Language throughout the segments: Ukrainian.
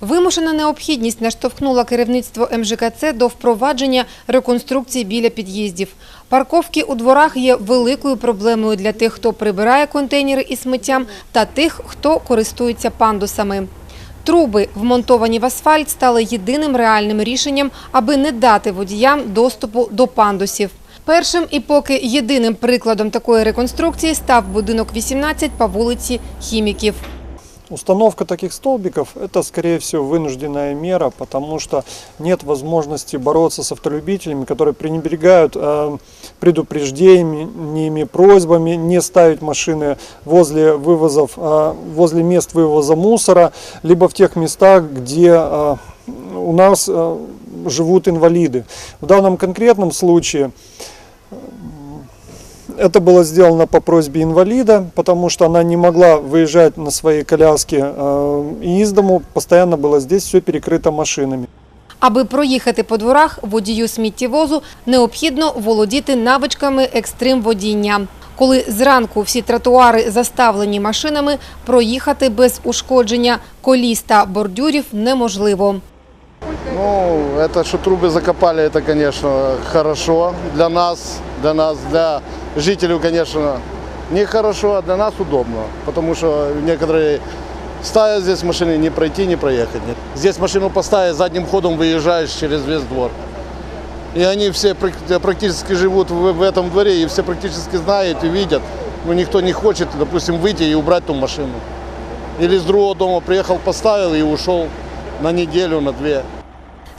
Вимушена необхідність наштовхнула керівництво МЖКЦ до впровадження реконструкції біля під'їздів. Парковки у дворах є великою проблемою для тих, хто прибирає контейнери із сміттям, та тих, хто користується пандусами. Труби, вмонтовані в асфальт, стали єдиним реальним рішенням, аби не дати водіям доступу до пандусів. Першим і поки єдиним прикладом такої реконструкції став будинок 18 по вулиці Хіміків. Установка таких столбиков – это, скорее всего, вынужденная мера, потому что нет возможности бороться с автолюбителями, которые пренебрегают э, предупреждениями, просьбами не ставить машины возле вывозов, э, возле мест вывоза мусора, либо в тех местах, где э, у нас э, живут инвалиды. В данном конкретном случае это было сделано по просьбе инвалида, потому что она не могла выезжать на своей коляске э, и из дому, постоянно было здесь все перекрыто машинами. Аби проїхати по дворах водію сміттєвозу, необхідно володіти навичками екстрим водіння. Коли зранку всі тротуари заставлені машинами, проїхати без ушкодження коліс та бордюрів неможливо. Ну, это что трубы закопали, это, конечно, хорошо для нас, для нас, для жителей, конечно, нехорошо, а для нас удобно, потому что некоторые ставят здесь машины, не пройти, не проехать. Здесь машину поставить, задним ходом выезжаешь через весь двор. И они все прак- практически живут в этом дворе, и все практически знают и видят. Но никто не хочет, допустим, выйти и убрать ту машину. Или с другого дома приехал, поставил и ушел на неделю, на две.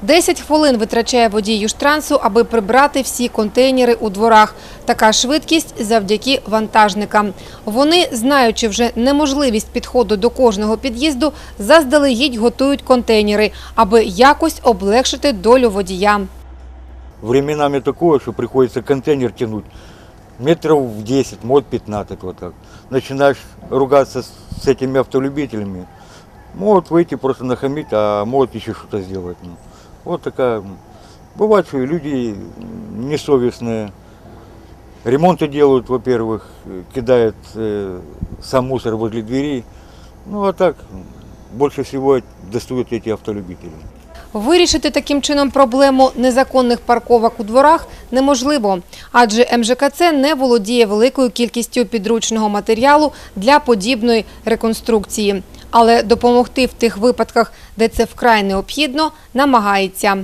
10 хвилин витрачає водій Южтрансу, аби прибрати всі контейнери у дворах. Така швидкість завдяки вантажникам. Вони, знаючи вже неможливість підходу до кожного під'їзду, заздалегідь готують контейнери, аби якось облегшити долю водія. Временами такое, что приходится контейнер тянуть метров в 10, может 15 вот так. Начинаешь ругаться с, с этими автолюбителями, могут выйти просто нахамить, а могут еще сделать. ну. Вот такая. и люди несовестные. Ремонты делают, во-первых, кидают э, сам мусор возле дверей. Ну а так, больше всего достают эти автолюбители. Вирішити таким чином проблему незаконних парковок у дворах неможливо, адже МЖКЦ не володіє великою кількістю підручного матеріалу для подібної реконструкції. Але допомогти в тих випадках, де це вкрай необхідно, намагається.